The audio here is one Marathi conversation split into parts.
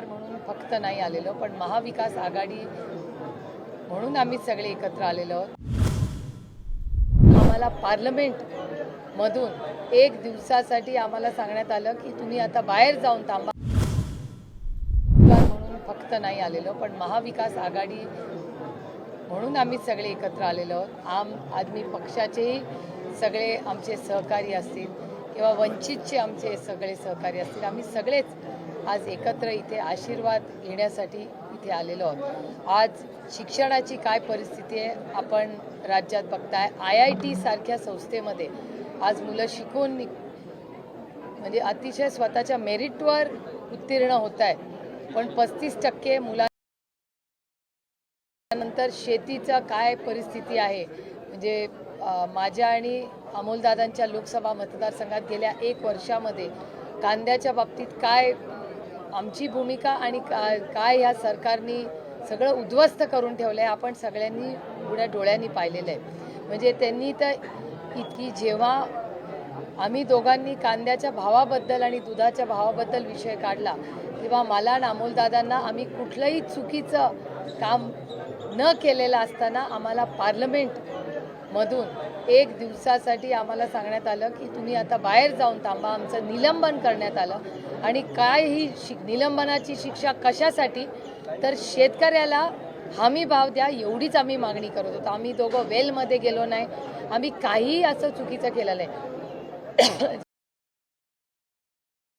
उमेदवार म्हणून फक्त नाही आलेलो पण महाविकास आघाडी म्हणून आम्ही सगळे एकत्र आलेलो आहोत. आम्हाला पार्लमेंटमधून एक दिवसासाठी आम्हाला सांगण्यात आलं की तुम्ही आता बाहेर जाऊन थांबा. म्हणून फक्त नाही आलेलो पण महाविकास आघाडी म्हणून आम्ही सगळे एकत्र आलेलो आहोत. आम आदमी पक्षाचेही सगळे आमचे सहकारी असतील किंवा वंचितचे आमचे सगळे सहकारी असतील आम्ही सगळेच आज एकत्र इथे आशीर्वाद घेण्यासाठी इथे आलेलो आहोत. आज शिक्षणाची काय परिस्थिती आहे आपण राज्यात बघताय. आय आय टी सारख्या संस्थेमध्ये आज मुलं शिकून म्हणजे अतिशय स्वतःच्या मेरिटवर उत्तीर्ण होत आहेत पण पस्तीस टक्के मुलांनंतर शेतीचा काय परिस्थिती आहे? म्हणजे माझ्या आणि अमोलदादांच्या लोकसभा मतदारसंघात गेल्या एक वर्षामध्ये कांद्याच्या बाबतीत काय आमची भूमिका आणि का- काय ह्या सरकारनी सगळं उद्ध्वस्त करून ठेवलं आहे आपण सगळ्यांनी उघड्या डोळ्यांनी पाहिलेलं आहे म्हणजे त्यांनी तर इतकी जेव्हा आम्ही दोघांनी कांद्याच्या भावाबद्दल आणि दुधाच्या भावाबद्दल विषय काढला तेव्हा मला आणि अमोलदादांना आम्ही कुठलंही चुकीचं काम न केलेलं असताना आम्हाला पार्लमेंट मधून एक दिवसासाठी आम्हाला सांगण्यात आलं की तुम्ही आता बाहेर जाऊन थांबा आमचं निलंबन करण्यात आलं. आणि काय ही शिक निलंबनाची शिक्षा कशासाठी? तर शेतकऱ्याला हमी भाव द्या एवढीच आम्ही मागणी करत होतो. आम्ही दोघं वेलमध्ये गेलो नाही. आम्ही काहीही असं चुकीचं केलं नाही.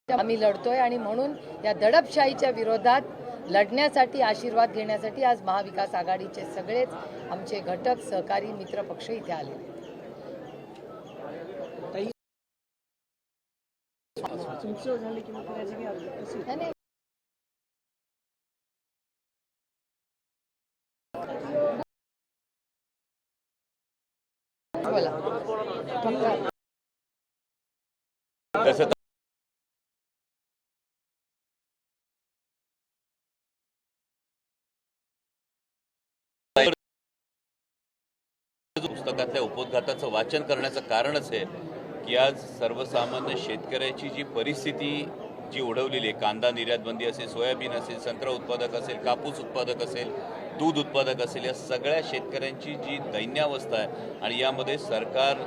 आम्ही लढतोय आणि म्हणून या दडपशाहीच्या विरोधात लढण्यासाठी आशीर्वाद घेण्यासाठी आज महाविकास आघाडीचे सगळेच आमचे घटक सहकारी मित्र पक्ष इथे आले. बोला तसं पुस्तकातल्या उपोद्घाताचं वाचन करण्याचं कारणच आहे की आज सर्वसामान्य शेतकऱ्याची जी परिस्थिती जी ओढवलेली आहे कांदा निर्यातबंदी असेल सोयाबीन असेल संत्रा उत्पादक असेल कापूस उत्पादक असेल दूध उत्पादक असेल या सगळ्या शेतकऱ्यांची जी दैन्यावस्था आहे आणि यामध्ये सरकार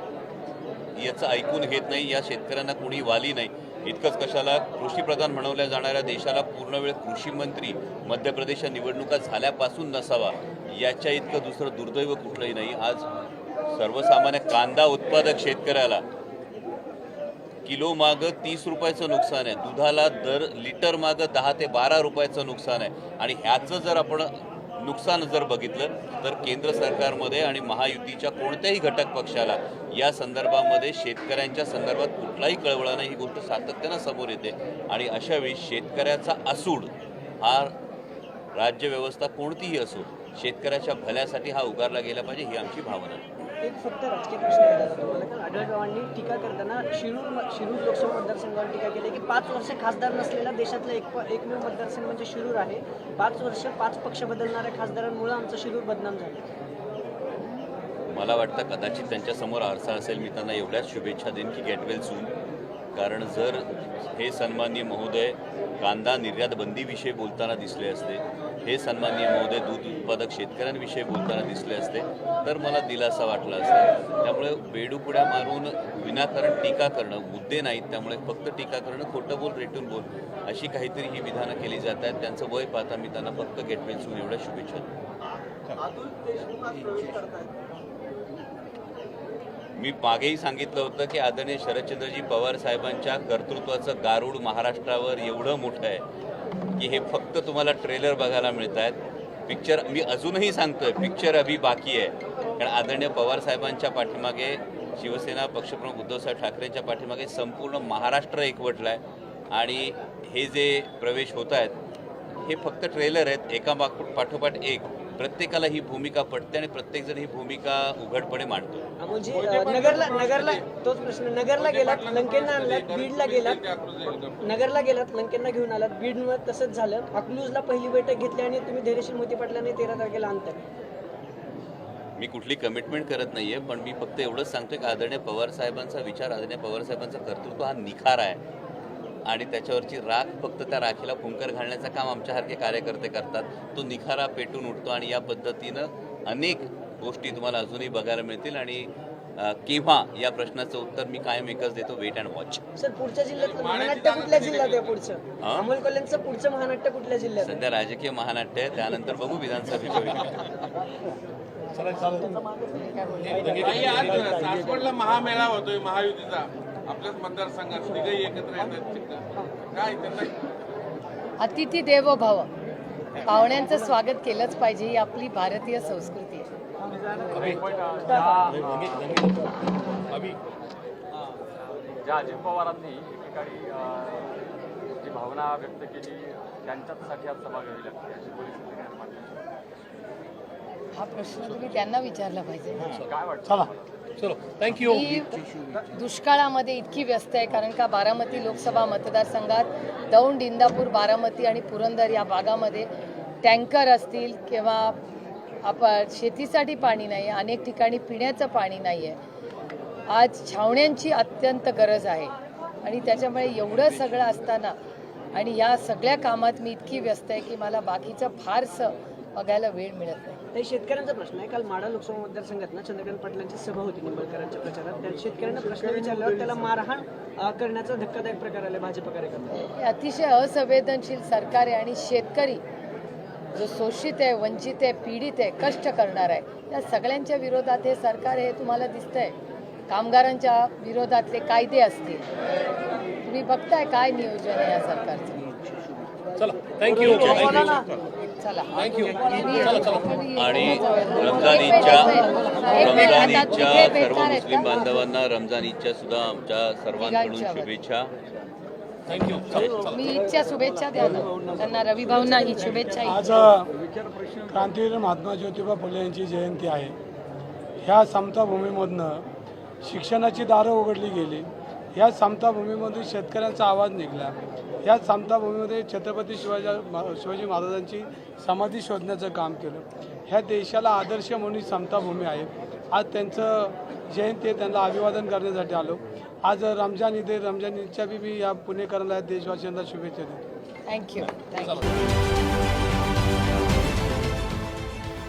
याचं ऐकून घेत नाही या शेतकऱ्यांना कुणी वाली नाही. इतकंच कशाला कृषीप्रधान म्हणवल्या जाणाऱ्या देशाला पूर्ण वेळ कृषीमंत्री मध्य प्रदेशच्या निवडणुका झाल्यापासून नसावा याच्या इतकं दुसरं दुर्दैव कुठलंही नाही. आज सर्वसामान्य कांदा उत्पादक शेतकऱ्याला किलो मागं तीस रुपयाचं नुकसान आहे. दुधाला दर लिटर मागं दहा ते बारा रुपयाचं नुकसान आहे. आणि ह्याचं जर आपण नुकसान जर बघितलं तर केंद्र सरकारमध्ये आणि महायुतीच्या कोणत्याही घटक पक्षाला या संदर्भामध्ये शेतकऱ्यांच्या संदर्भात कुठलाही कळवळा नाही ही गोष्ट सातत्यानं समोर येते. आणि अशावेळी शेतकऱ्याचा असूड हा राज्यव्यवस्था कोणतीही असो शेतकऱ्याच्या भल्यासाठी हा उगारला गेला पाहिजे ही आमची भावना आहे. एक फक्त राजकीय प्रश्न आहे दादा तुम्हाला आढळरावांनी टीका करताना शिरूर शिरूर लोकसभा मतदारसंघावर टीका केली की पाच वर्ष खासदार नसलेला देशातला एक एकमेव मतदारसंघ म्हणजे शिरूर आहे. पाच वर्ष पाच पक्ष बदलणाऱ्या खासदारांमुळे आमचं शिरूर बदनाम झालं. मला वाटतं कदाचित त्यांच्यासमोर आरसा असेल मी त्यांना एवढ्याच शुभेच्छा देईन की गेटवेल सून कारण जर हे सन्माननीय महोदय कांदा निर्यात बंदीविषयी बोलताना दिसले असते हे सन्माननीय महोदय दूध उत्पादक शेतकऱ्यांविषयी बोलताना दिसले असते तर मला दिलासा वाटला असता. त्यामुळे बेडूपुड्या मारून विनाकारण टीका करणं मुद्दे नाहीत त्यामुळे फक्त टीका करणं खोटं बोल रेटून बोल अशी काहीतरी ही विधानं केली जात आहेत. त्यांचं वय पाहता मी त्यांना फक्त गेट एवढ्या शुभेच्छा मी मागेही सांगितलं होतं की आदरणीय शरदचंद्रजी पवार साहेबांच्या कर्तृत्वाचं गारूड महाराष्ट्रावर एवढं मोठं आहे. की हे फक्त तुम्हाला ट्रेलर बघायला मिळत आहेत पिक्चर मी अजूनही सांगतोय पिक्चर अभि बाकी आहे. कारण आदरणीय पवार साहेबांच्या पाठीमागे शिवसेना पक्षप्रमुख उद्धवसाहेब ठाकरेंच्या पाठीमागे संपूर्ण महाराष्ट्र एकवटला आहे. आणि हे जे प्रवेश होत आहेत हे फक्त ट्रेलर आहेत. एका पाठोपाठ एक. प्रत्येकाला ही भूमिका पडते आणि प्रत्येकजण ही भूमिका उघडपणे मांडतो. म्हणजे नगरला नगरला तोच प्रश्न. नगरला गेलात लंकेंना आणलात बीडला गेलात. नगरला गेलात लंकेंना घेऊन आलात बीडवर तसंच झालं. अकलूजला पहिली बैठक घेतली आणि तुम्ही धैर्यशील मोती पाटलाने तेरा तारखेला आणताय. मी कुठली कमिटमेंट करत नाहीये पण मी फक्त एवढंच सांगतोय की आदरणीय पवार साहेबांचा विचार आदरणीय पवार साहेबांचं कर्तृत्व हा निखार आहे. आणि त्याच्यावरची राख फक्त त्या राखीला फुंकर घालण्याचं काम आमच्यासारखे कार्यकर्ते करतात. तो निखारा पेटून उठतो आणि या पद्धतीनं अनेक गोष्टी तुम्हाला अजूनही बघायला मिळतील आणि केव्हा या प्रश्नाचं उत्तर मी कायम एकच देतो वेट अँड वॉच सर पुढच्या जिल्ह्यात महानाट्य कुठल्या जिल्ह्यात आहे पुढचं? हा? अमोल कोल्हेंचं पुढचं महानाट्य कुठल्या जिल्ह्यात आहे? सध्या राजकीय महानाट्य आहे त्यानंतर बघू विधानसभेच्या सासवडला महामेळा होतोय महायुतीचा. आपल्याच मतदारसंघात तिघही एकत्र येतात. काय त्यांना? अतिथी देवो भव. पाहुण्यांचं स्वागत केलंच पाहिजे ही आपली भारतीय संस्कृती आहे. ज्या अजित पवारांनी एकेकाळी जी भावना व्यक्त केली त्यांच्यासाठी आज सभा घ्यावी लागते अशी. हा प्रश्न तुम्ही त्यांना विचारला पाहिजे. काय वाटतं चलो थँक्यू दुष्काळामध्ये इतकी व्यस्त आहे कारण का बारामती लोकसभा मतदारसंघात दौंड इंदापूर बारामती आणि पुरंदर या भागामध्ये टँकर असतील किंवा आप शेतीसाठी पाणी नाही आहे अनेक ठिकाणी पिण्याचं पाणी नाही आहे आज छावण्यांची अत्यंत गरज आहे आणि त्याच्यामुळे एवढं सगळं असताना आणि या सगळ्या कामात मी इतकी व्यस्त आहे की मला बाकीचं फारसं बघायला वेळ मिळत नाही. ताई, शेतकऱ्यांचा प्रश्न आहे. काल माडा लोकसभा मतदारसंघात ना चंद्रकांत पाटलांची सभा होती निंबाळकरांच्या प्रचारात. त्या शेतकऱ्यांना प्रश्न विचारल्यावर त्याला मारहाण करण्याचा धक्कादायक प्रकार आला भाजप कार्यकर्ता. हे अतिशय असंवेदनशील सरकार आहे आणि शेतकरी जो शोषित आहे वंचित आहे पीडित आहे कष्ट करणार आहे त्या सगळ्यांच्या विरोधात हे सरकार हे तुम्हाला दिसतंय. कामगारांच्या विरोधातले कायदे असतील. तुम्ही बघताय काय नियोजन आहे या सरकारचं? चला थँक्यू आणि रमजान ईदच्या रमजान ईदच्या सर्व मुस्लिम? बांधवांना रमजान ईदच्या सुद्धा आमच्या सर्वांकडून. शुभेच्छा. मी ईदच्या शुभेच्छा द्या ना. त्यांना रवी भाऊंना ही शुभेच्छा आज क्रांतीवीर महात्मा ज्योतिबा फुले यांची जयंती आहे. ह्या समताभूमीमधनं शिक्षणाची दारं उघडली गेली. ह्या समताभूमीमधून शेतकऱ्यांचा आवाज निघाला. ह्या समताभूमीमध्ये छत्रपती शिवाजी शिवाजी महाराजांची समाधी शोधण्याचं काम केलं. ह्या देशाला आदर्श म्हणून ही समताभूमी आहे. आज त्यांचं जयंती आहे त्यांना अभिवादन करण्यासाठी आलो. आज रमजान ईद आहे रमजान ईदच्या बी मी या पुणेकरांना देशवासियांना शुभेच्छा देतो. Thank you thank you